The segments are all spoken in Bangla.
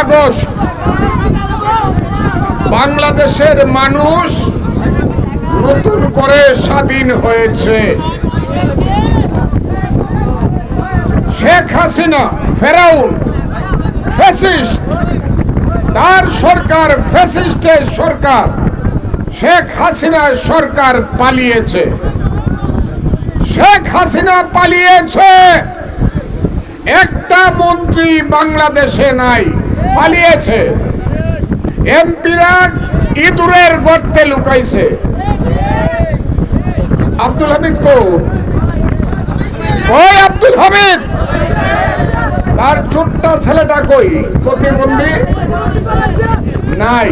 আগস্ট। বাংলাদেশের মানুষ নতুন করে স্বাধীন হয়েছে। শেখ হাসিনা ফেরাউন ফ্যাসিস্ট, তার সরকার ফ্যাসিস্টের সরকার, শেখ হাসিনার সরকার পালিয়েছে। শেখ হাসিনা পালিয়েছে। একটা মন্ত্রী বাংলাদেশে নাই। পালিয়েছে। এমপিরা ইঁদুরের গর্তে লুকাইছে। আব্দুল হামিদ কই আব্দুল হামিদ! তার ছোট্ট ছেলেটা কই? প্রতিবন্ধী? নাই।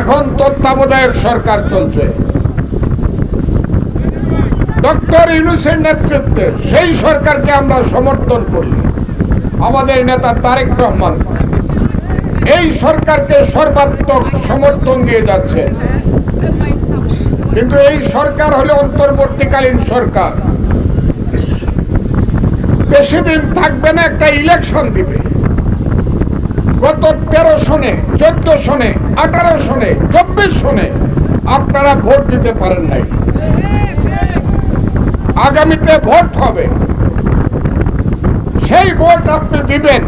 এখন তত্ত্বাবধায়ক সরকার চলছে। ডক্টর ইউনুসের নেতৃত্বে সেই সরকারকে আমরা সমর্থন করি। আমাদের নেতা তারেক রহমান, এই সরকারকে সর্বাত্মক সমর্থন দিয়ে যাচ্ছে। কিন্তু এই সরকার হলো অন্তর্বর্তীকালীন সরকার। বেশি দিন থাকবে না, একটা ইলেকশন দিবে। গত তেরো সনে চোদ্দ সনে আঠারো সনে চব্বিশ সনে আপনারা ভোট দিতে পারেন নাই। আগামীতে ভোট হবে। সেই ভোট আপনি দিবেন।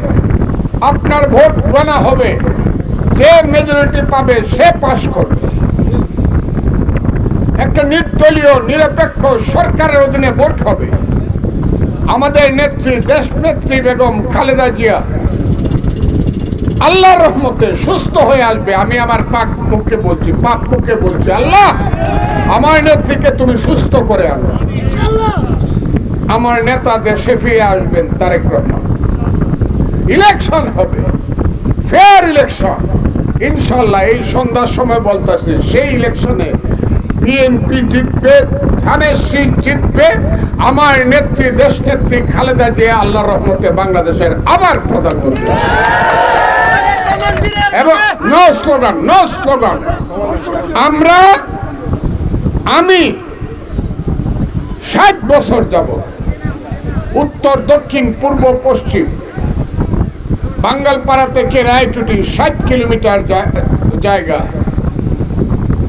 আপনার ভোট গণা হবে। যে মেজরিটি পাবে, সে পাশ করবে। একটা নির্দলীয়, নিরপেক্ষ সরকারের অধীনে ভোট হবে। আমাদের নেত্রী দেশ নেত্রী বেগম খালেদা জিয়া আল্লাহর রহমতে সুস্থ হয়ে আসবে। আমি আমার পাক মুখে বলছি, পাক মুখে বলছি, আল্লাহ, আমার নেত্রীকে তুমি সুস্থ করে আনো। আমার নেতা দেশে ফিরে আসবেন, তারেক রহমান। ইলেকশন হবে। Fair election. ইনশাল্লাহ এই সন্ধ্যার সময় বলতেছে, সেই ইলেকশনে বিএনপি জিতবে, ধানের শীত জিতবে। আমার নেত্রী দেশ নেত্রী খালেদা জিয়া আল্লাহ রহমতে বাংলাদেশের আবার প্রধানমন্ত্রী। এবং নো স্লোগান নো স্লোগান। আমরা, আমি ষাট বছর যাব উত্তর, দক্ষিণ, পূর্ব, পশ্চিম। বাঙ্গালপাড়া থেকে রায়টুটি ষাট কিলোমিটার জায়গা।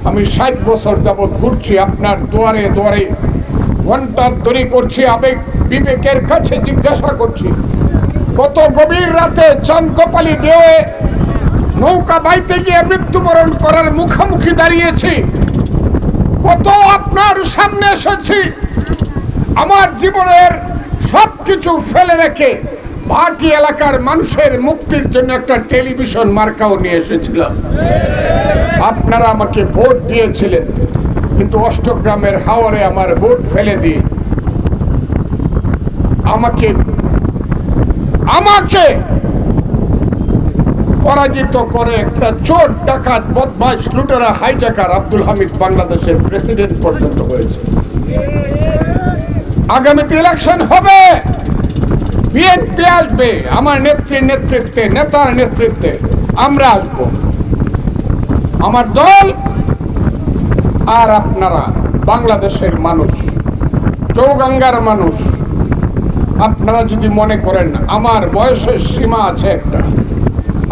আমি ষাট বছর যাবৎ ঘুরছি আপনার দুয়ারে দুয়ারে। ঘণ্টার দড়ি করছি, আবেগ বিবেকের কাছে জিজ্ঞাসা করছি। কত গভীর রাতে চান কপালি ঢেউয়ে নৌকা বাইতে গিয়ে মৃত্যুবরণ করার মুখোমুখি দাঁড়িয়েছি। কত আপনার সামনে এসেছি। আমার জীবনের সব কিছু ফেলে রেখে ভাটি এলাকার মানুষের মুক্তির জন্য একটা টেলিভিশন মার্কাও নিয়ে এসেছিলাম আপনারা আমাকে ভোট দিয়েছিলেন, কিন্তু অষ্টগ্রামের হাওয়ারে আমার ভোট ফেলে দিয়ে আমাকে আমাকে পরাজিত করে একটা চোর ডাকাত বদমাস লুটেরা হাইজাকার আব্দুল হামিদ বাংলাদেশের প্রেসিডেন্ট পর্যন্ত হয়েছে। আগামীতে ইলেকশন হবে। বিএনপি আসবে, আমার নেত্রীর নেতৃত্বে, নেতার নেতৃত্বে। আমরা আসব। আমার দল আর আপনারা, বাংলাদেশের মানুষ, চৌগাঙ্গার মানুষ, আপনারা যদি মনে করেন, আমার বয়সের সীমা আছে একটা।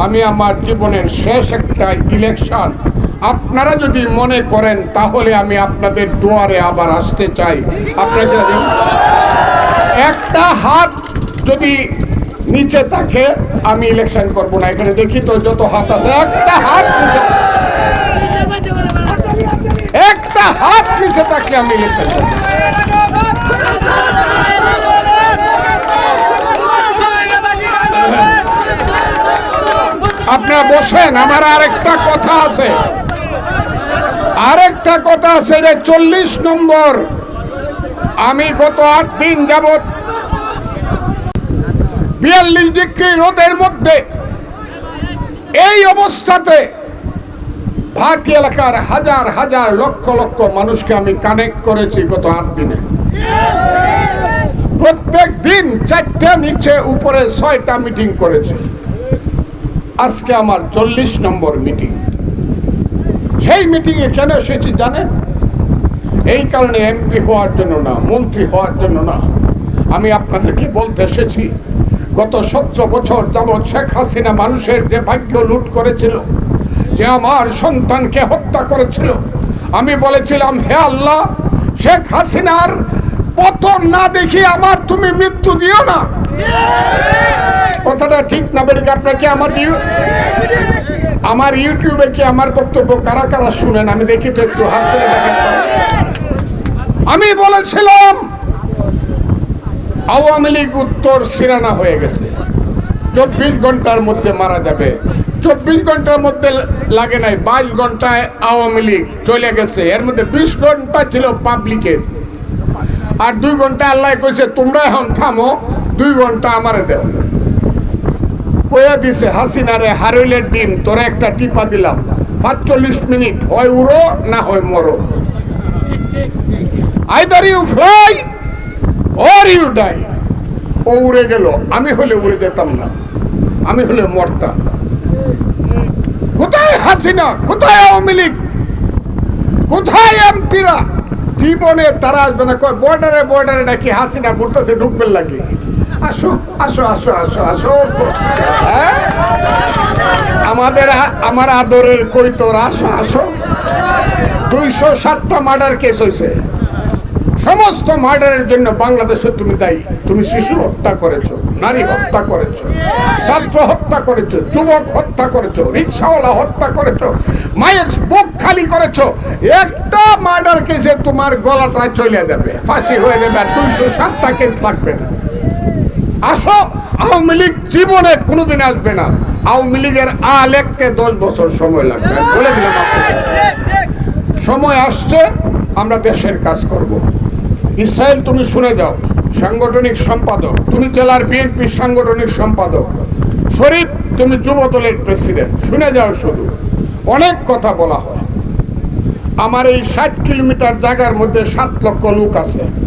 আমি আমার জীবনের শেষ একটা ইলেকশন আপনারা যদি মনে করেন, তাহলে আমি আপনাদের দুয়ারে আবার আসতে চাই। আপনাকে একটা হাত যদি নিচে থাকে, আমি ইলেকশন করব না। এখানে দেখি তো যত হাত আছে, একটা হাত নিচে একটা হাত নিচে থাকলে আমি ইলেকশন করব। আপনারা বসেন, আমার আরেকটা কথা আছে। আরেকটা কথা রে চল্লিশ নম্বর। আমি গত আট দিন যাবত বিয়াল্লিশ ডিগ্রি রোদের মধ্যে এই অবস্থাতে ভাটি এলাকার হাজার হাজার লক্ষ লক্ষ মানুষকে আমি কানেক্ট করেছি গত আট দিনে। প্রত্যেক দিন চারটা নিচে, উপরে ছয়টা মিটিং করেছি। আজকে আমার চল্লিশ নম্বর মিটিং সেই মিটিংয়ে কেন এসেছি জানেন? এই কারণে এমপি হওয়ার জন্য না মন্ত্রী হওয়ার জন্য না। আমি আপনাদেরকে বলতে এসেছি গত সতেরো বছর যাবৎ শেখ হাসিনা মানুষের যে ভাগ্য লুট করেছিল যে আমার সন্তানকে হত্যা করেছিল আমি বলেছিলাম হে আল্লাহ শেখ হাসিনার পতন না দেখি আমার তুমি মৃত্যু দিও না। কথাটা ঠিক না বেরিকে আপনাকে আমার ইউ- আমার ইউটিউবে কি আমার বক্তব্য কারা কারা শুনেন? আমি দেখি তো একটু হাত দেখেন। আমি বলেছিলাম, আওয়ামী লীগ উত্তর সিরানা হয়ে গেছে। চব্বিশ ঘণ্টার মধ্যে মারা যাবে। চব্বিশ ঘণ্টার মধ্যে লাগে নাই, বাইশ ঘন্টায় আওয়ামী লীগ চলে গেছে। এর মধ্যে বিশ ঘণ্টা ছিল পাবলিকের। আর দুই ঘণ্টা আল্লাহ কইছে, তোমরা এখন থামো, দুই ঘণ্টা আমারে দেও। কয়া দিছে হাসিনারে হারইলের ডিম, তোরা একটা টিপা দিলাম। সাতচল্লিশ মিনিট, হয় উড়ো না হয় মরো। Either you fly or you die ও উড়ে গেল। আমি হলে উড়ে যেতাম না। আমি হলে মরতাম কোথায় হাসিনা? কোথায় আওয়ামী লীগ? কোথায় এমপিরা? জীবনে তারা আসবে না। কয়, বর্ডারে বর্ডারে নাকি হাসিনা ঘুরতেছে, ঢুকবেন লাগে আসো আসো আসো আসো আসো। হ্যাঁ? আমাদের আমার আদরের কই তোর আসো আসো। দুইশো ষাটটা মার্ডার কেস হয়েছে সমস্ত মার্ডারের জন্য বাংলাদেশে তুমি দায়ী। তুমি শিশু হত্যা করেছ, নারী হত্যা করেছ, ছাত্র হত্যা করেছ, যুবক হত্যা করেছ, রিক্সাওয়ালা হত্যা করেছ, মায়ের বুক খালি করেছ। একটা মার্ডার কেসে তোমার গলাটা চলে যাবে, ফাঁসি হয়ে যাবে, আর দুইশো ষাটটা কেস লাগবে না। আসো, আওয়ামী লীগ জীবনে কোনোদিন আসবে না। আওয়ামী লীগের আ লেখতে দশ বছর সময় লাগবে। বলে দিলাম সময় আসছে, আমরা দেশের কাজ করব। ইসরায়েল, তুমি শুনে যাও। সাংগঠনিক সম্পাদক। তুমি জেলার বিএনপির সাংগঠনিক সম্পাদক। শরীফ, তুমি যুব দলের প্রেসিডেন্ট। শুনে যাও শুধু। অনেক কথা বলা হয়। আমার এই ষাট কিলোমিটার জায়গার মধ্যে সাত লক্ষ লোক আছে।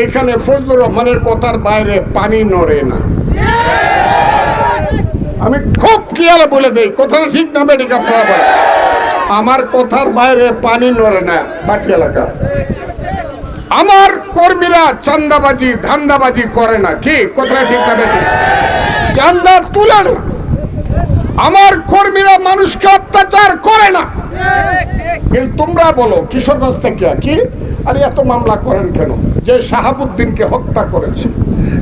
এখানে ফজলুর রহমানের কথার বাইরে পানি নড়ে না। আমি খুব ক্লিয়ার বলে দেই, কথাটা ঠিক না আপনারা বলেন। আমার কথার বাইরে পানি নড়ে না, বাকি এলাকা। আমার কর্মীরা চান্দাবাজি, ধান্দাবাজি করে না, কি? কথাটা ঠিক না বেঠিক? চান্দা তুলে না। আমার কর্মীরা মানুষকে অত্যাচার করে না। কিন্তু তোমরা বলো, কিশোরগঞ্জ থেকে কি? আরে এত মামলা করেন কেন? যে শাহাবুদ্দিনকে হত্যা করেছে,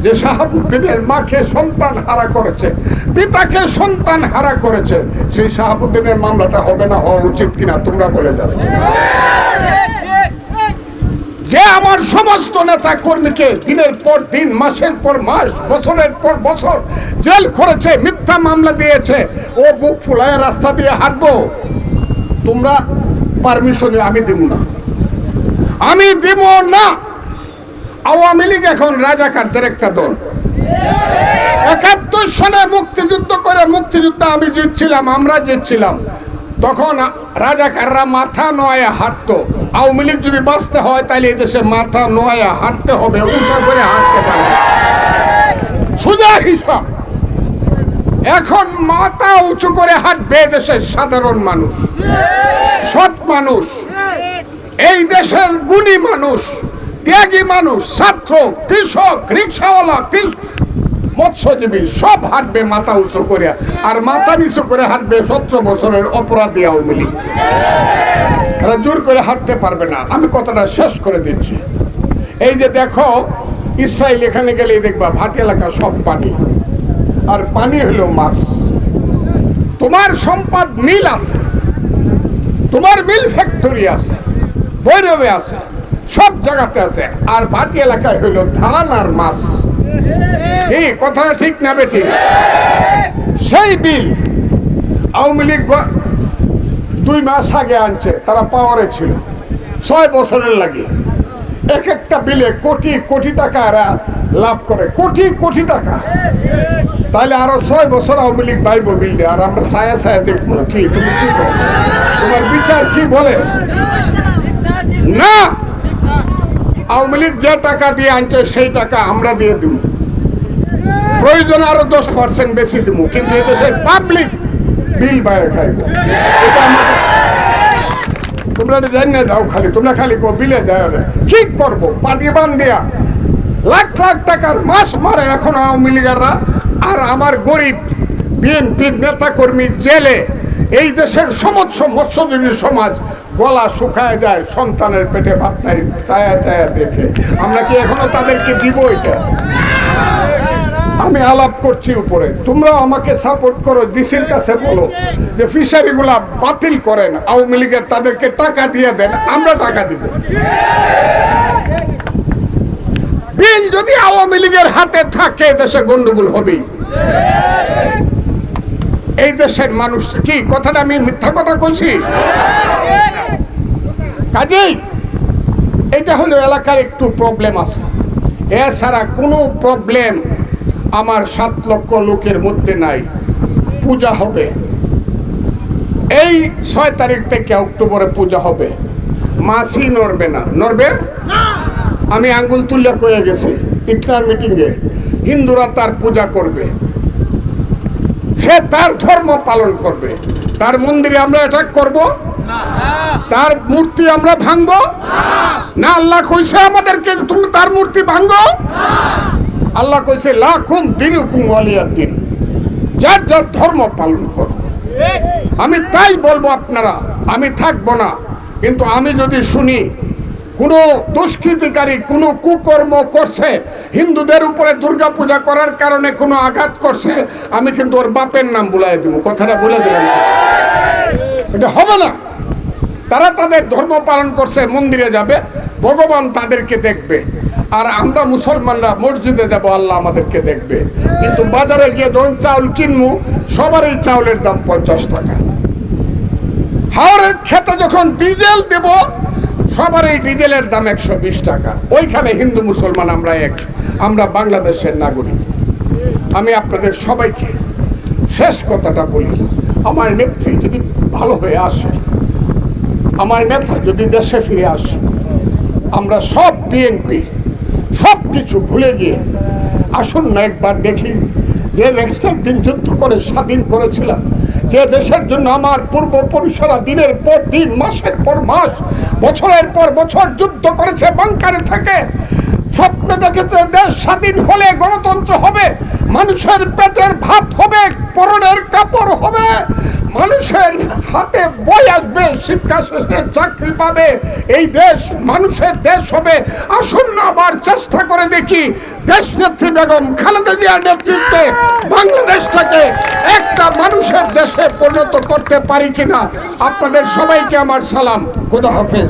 যে শাহাবুদ্দিনের মাকে সন্তান হারা করেছে, পিতাকে সন্তান হারা করেছে, সেই শাহাবুদ্দিনের মামলাটা হবে না হওয়া উচিত কিনা তোমরা বলে যাবে। যে আমার সমস্ত নেতা কর্মীকে দিনের পর দিন, মাসের পর মাস, বছরের পর বছর জেল করেছে, মিথ্যা মামলা দিয়েছে, ও বুক ফুলায় রাস্তা দিয়ে হাঁটবো। তোমরা পারমিশনে আমি দিব না। আমি দিব না। আওয়ামী লীগ এখন রাজাকারদের একটা দল। একাত্তর সনে মুক্তিযুদ্ধ করে মুক্তিযুদ্ধ আমি জিতছিলাম, আমরা জিতছিলাম। তখন রাজাকাররা মাথা নয় হাঁটতো। আওয়ামী লীগ যদি বাঁচতে হয় তাহলে এই দেশে মাথা নয় হাঁটতে হবে করে হাঁটতে পারে সোজা হিসাব। এখন মাথা উঁচু করে হাঁটবে দেশের সাধারণ মানুষ। সৎ মানুষ। এই দেশের গুণী মানুষ, ত্যাগী মানুষ, ছাত্র, কৃষক, রিক্সাওয়ালা মৎস্যজীবী, সব হাঁটবে মাথা উঁচু করে, আর মাথা নিচু করে হাঁটবে সতেরো বছরের অপরাধী আওয়ামী লীগ। এরা জোর করে হাঁটতে পারবে না। আমি কথাটা শেষ করে দিচ্ছি। এই যে দেখো, ইসরায়েল এখানে গেলেই দেখবা, ভাট এলাকা সব পানি। আর পানি হলো মাছ। তোমার সম্পদ মিল আছে। তোমার মিল ফ্যাক্টরি আছে। বৈরবে আছে, সব জায়গাতে আছে। আর বাকি এলাকায় হইল ধান আর মাছ। এই কথাটা ঠিক না বেঠিক সেই বিল আওয়ামী লীগ দুই মাস আগে আনছে, তারা পাওয়ারে ছিল। ছয় বছরের লাগে। এক একটা বিলে কোটি কোটি টাকা এরা লাভ করে। কোটি কোটি টাকা। তাহলে আরও ছয় বছর আওয়ামী লীগ পাইব বিলটা, আর আমরা ছায়া ছায়া দেখব। কি, তুমি কি বলো? তোমার বিচার কি বলে? না, আওয়ামী লীগ যে টাকা দিয়ে আনছে, সেই টাকা আমরা দিয়ে দিব। প্রয়োজন আরও দশ পার্সেন্ট বেশি দিব, কিন্তু এদেশের পাবলিক বিল বাইরে খাইব। তোমরা জানি না যাও খালি, তোমরা খালি গো বিলে যাও রে। ঠিক করব? পাটি বান দিয়া। লাখ লাখ টাকার মাছ মারে এখন আওয়ামী লীগাররা। আর আমার গরিব বিএনপির নেতা কর্মী জেলে এই দেশের সমস্ত মৎস্যজীবী সমাজ গলা শুকায় যায়, সন্তানের পেটে ভাত নাই চায়া চায়া দেখে। আমরা কি এখনও তাদেরকে দিব এটা? আমি আলাপ করছি উপরে। তোমরা আমাকে সাপোর্ট করো, ডিসির কাছে বলো যে ফিশারিগুলা বাতিল করেন, আওয়ামী লীগের তাদেরকে টাকা দিয়ে দেন, আমরা টাকা দিব। বিল যদি আওয়ামী লীগের হাতে থাকে, দেশে গন্ডগোল হবেই। এই দেশের মানুষ কি? কথাটা আমি মিথ্যা কথা বলছি? কাজেই এটা হলো এলাকার একটু প্রবলেম আছে। এছাড়া কোনো প্রবলেম আমার সাত লক্ষ লোকের মধ্যে নাই। পূজা হবে। এই ছয় তারিখ থেকে অক্টোবরে পূজা হবে। মাসি নড়বে না। নড়বে? আমি আঙ্গুল তুলে কয়ে গেছি, ইফতার মিটিংয়ে হিন্দুরা তার পূজা করবে। সে তার ধর্ম পালন করবে। তার মন্দিরে আমরা অ্যাটাক করব। তার মূর্তি আমরা ভাঙবো। না, আল্লাহ কইছে আমাদেরকে তুমি তার মূর্তি ভাঙবো আল্লাহ কইছে লাখুম দিনুকুম ওয়ালিয়ার দিন যার যার ধর্ম পালন করো। আমি তাই বলব আপনারা, আমি থাকব না। কিন্তু আমি যদি শুনি কোনো দুষ্কৃতিকারী, কোনো কুকর্ম করছে। হিন্দুদের উপরে দুর্গা পূজা করার কারণে কোনো আঘাত করছে। আমি কিন্তু ওর বাপের নাম বুলাই দেবো। কথাটা বলে দিলাম। এটা হবে না। তারা তাদের ধর্ম পালন করছে, মন্দিরে যাবে, ভগবান তাদেরকে দেখবে। আর আমরা মুসলমানরা মসজিদে যাব, আল্লাহ আমাদেরকে দেখবে। কিন্তু বাজারে গিয়ে যখন চাউল কিনবো, সবারই চাউলের দাম পঞ্চাশ টাকা। হাওড়ের খেতে যখন ডিজেল দেব সবার এই ডিজেলের দাম একশো বিশ টাকা। ওইখানে হিন্দু মুসলমান আমরা এক, আমরা বাংলাদেশের নাগরিক। আমি আপনাদের সবাইকে শেষ কথাটা বলি, আমার নেত্রী যদি ভালো হয়ে আসে, আমার নেতা যদি দেশে ফিরে আসে, আমরা সব বিএনপি সব কিছু ভুলে গিয়ে আসুন না একবার দেখি যে দেশটার দিন যুদ্ধ করে, স্বাধীন করেছিলাম। যে দেশের জন্য আমার পূর্বপুরুষরা দিনের পর দিন, মাসের পর মাস, বছরের পর বছর যুদ্ধ করেছে বাংকারে থেকে, স্বপ্নে দেখেছে দেশ স্বাধীন হলে গণতন্ত্র হবে, মানুষের পেটের ভাত হবে, পরনের কাপড় হবে। মানুষের হাতে বই আসবে, শিক্ষা শেষে চাকরি পাবে, এই দেশ মানুষের দেশ হবে। আসুন না আবার চেষ্টা করে দেখি দেশ নেত্রী বেগম খালেদা জিয়ার নেতৃত্বে বাংলাদেশটাকে একটা মানুষের দেশে পরিণত করতে পারি কিনা। আপনাদের সবাইকে আমার সালাম। খুদা হাফেজ।